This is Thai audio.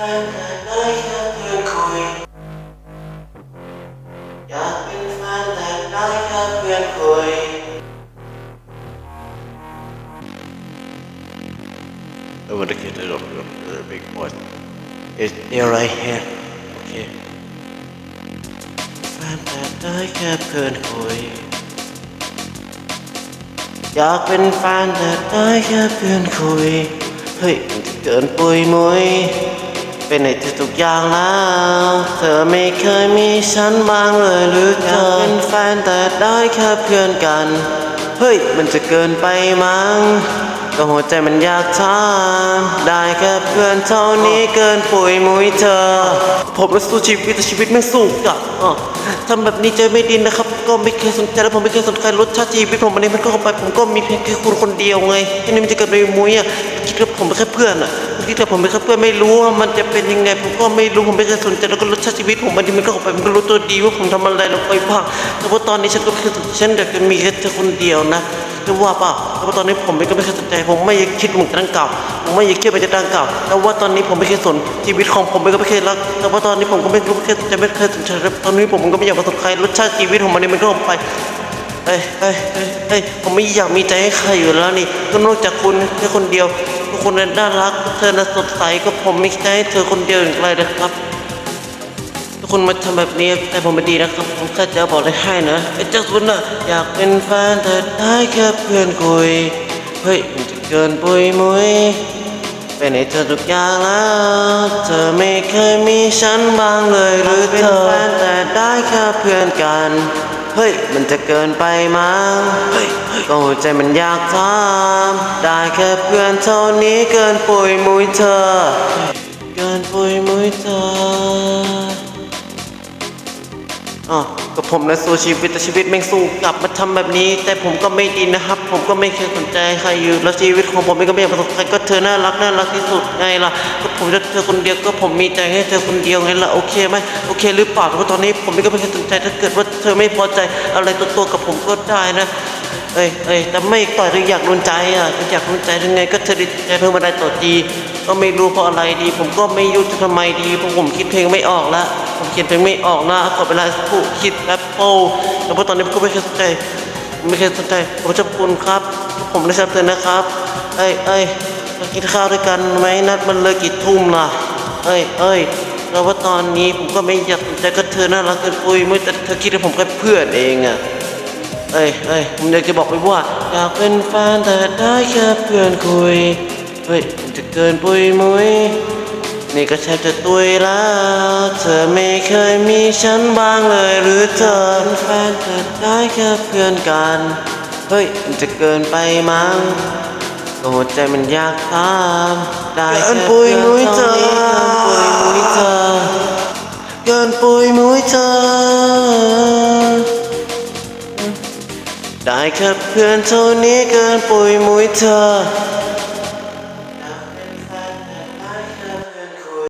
I want to get it up to the big boy. It's near right here. Okay. แฟนแต่ได้แค่เพื่อนคุยอยากเป็นแฟนแต่ได้แค่เพื่อนคุย เฮ้ยมันจะเกินปุยมุย เป็นในทุกอย่างแล้ว เธอไม่เคยมีฉันบ้างเลยหรือเธอเป็นแฟนแต่ได้แค่เพื่อนกัน เฮ้ย มันจะเกินไปมั้ง ก็หัวใจมันอยากถามได้แค่เพื่อนเท่านี้เกินปุ๋ยมุ้ยเธอ ผมมาสู้ชีวิตแต่ชีวิตไม่สู้กับอะทำแบบนี้ใจไม่ดีนะครับ ก็ไม่เคยสนใจแล้วผมไม่เคยสนใจรสชาติชีวิตผมวันนี้มันก็เข้าไปผมก็มีเพียงแค่คุณคนเดียวไงทีนี้มันจะเกิดไปมุ้ยอะ คิดว่ผมเป็นแค่เพื่อนอะคิดว่ผมเป็นแค่เพื่อนไม่รู้ว่ามันจะเป็นยังไง ผมก็ไม่รู้ผมไม่เคยสนใจแล้วก็รสชาติชีวิตผมวันนี้มันก็เข้าไปมันก็รู้ตัวดีว่าผมทำอะไรลงไปบ้างแต่ว่าตอนนี้ฉันก็คือฉันเด็กมีแค่เธอคนเดียวนะจะว่าเปล่าแต่ว่าตอนนี้ผมก็ไม่เคยสนใจ ผมไม่อยากคิดเหมือนดังเก่าผมไม่อยากคิดไปจะดังเก่าแต่ว่าตอนนี้ผมไม่เคยสนชีวิตของผมก็ไม่เคยรักแต่ว่าตอนนี้ผมก็ไม่รู้ไม่เคยจะไม่เคยสนใจตอนนี้ผมก็ไม่อยากมาสนใครรสชาติชีวิตของมันนี่มันก็ออกไป เอ้ยเอ้ยเอ้ยผมไม่อยากมีใจให้ใครอยู่แล้วนี่ก็นอกจากคุณแค่คนเดียวทุกคนนั้นน่ารัก เธอน่าสดใสก็ผมไม่ใจให้เธอคนเดียวอย่างไรนะครับ ทุกคนมาทำแบบนี้แต่ผมไม่ดีนะครับ ผมแค่จะบอกเลยให้นะไอ้เจ้าสุนน่ะอยากเป็นแฟนแต่ได้แค่เพื่อนคุย เฮ้ยมันจะเกินปุยมุยเป็นให้เธอทุกอย่างแล้ว เธอไม่เคยมีฉันบ้างเลยหรือเธอเป็นแฟนแต่ได้แค่เพื่อนกัน เฮ้ย มันจะเกินไปมั้งเฮ้ยก็หัวใจมันอยากถามได้แค่เพื่อนเท่านี้เกินปุยมุยเธอ เกินปุยมุยเธอ อ๋อก็ผมนะสู้ชีวิตแต่ชีวิตแม่งสู้กลับมาทำแบบนี้ แต่ผมก็ไม่ดีนะครับ ผมก็ไม่เคยสนใจใครอยู่แล้วชีวิตของผมเองก็ไม่อยากประสบใครก็เธอน่ารักน่ารักที่สุดไงล่ะก็ผมจะเธอคนเดียวก็ผมมีใจให้เธอคนเดียวไงล่ะโอเคไหมโอเคหรือเปล่าเพราะตอนนี้ผมเองก็ไม่เคยสนใจถ้าเกิดว่าเธอไม่พอใจอะไรตัวตัวกับผมก็ได้นะเอ้ยเอ้ยแต่ไม่ต่อยหรืออยากโดนใจอะอยากโดนใจยังไง ก็เธอดีใจเพิ่มมาได้ต่อดีก็ไม่รู้เพราะอะไรดี ผมก็ไม่รู้จะทำไมดีเพราะผมคิดเพลงไม่ออกละ ผมเขียนเพลงไม่ออกนะขอเวลาสักครู่คิดแป๊บโป้แล้วพอตอนนี้ผมก็ไม่เคยสนใจ ไม่เคยสนใจ ผมจะคุณครับ ผมได้ทราบเตือนนะครับ เอ้ยเอ้ยมากินข้าวด้วยกันไหมนัดมันเลยกี่ทุ่มล่ะ เอ้ยเอ้ยแล้วว่าตอนนี้ผมก็ไม่อยากสนใจก็เธอน่ารักเกินปุยไม่แต่เธอคิดว่าผมแค่เพื่อนเองอะเอ้ยเอ้ยผมอยากจะบอกไปว่าอยากเป็นแฟนแต่ได้แค่เพื่อนคุย เฮ้ยจะเกินปุยมุย นี่ก็แทบจะตุยแล้ว เธอไม่เคยมีฉันบ้างเลยหรือเธอเป็นแฟนแต่ได้แค่เพื่อนกัน เฮ้ยมันจะเกินไปมั้งก็หัวใจมันอยากถามได้แค่เพื่อนเท่านี้เกินปุยมุ้ยเธอ เกินปุยมุ้ยเธอ ได้แค่เพื่อนเท่านี้เกินปุยมุ้ยเธอ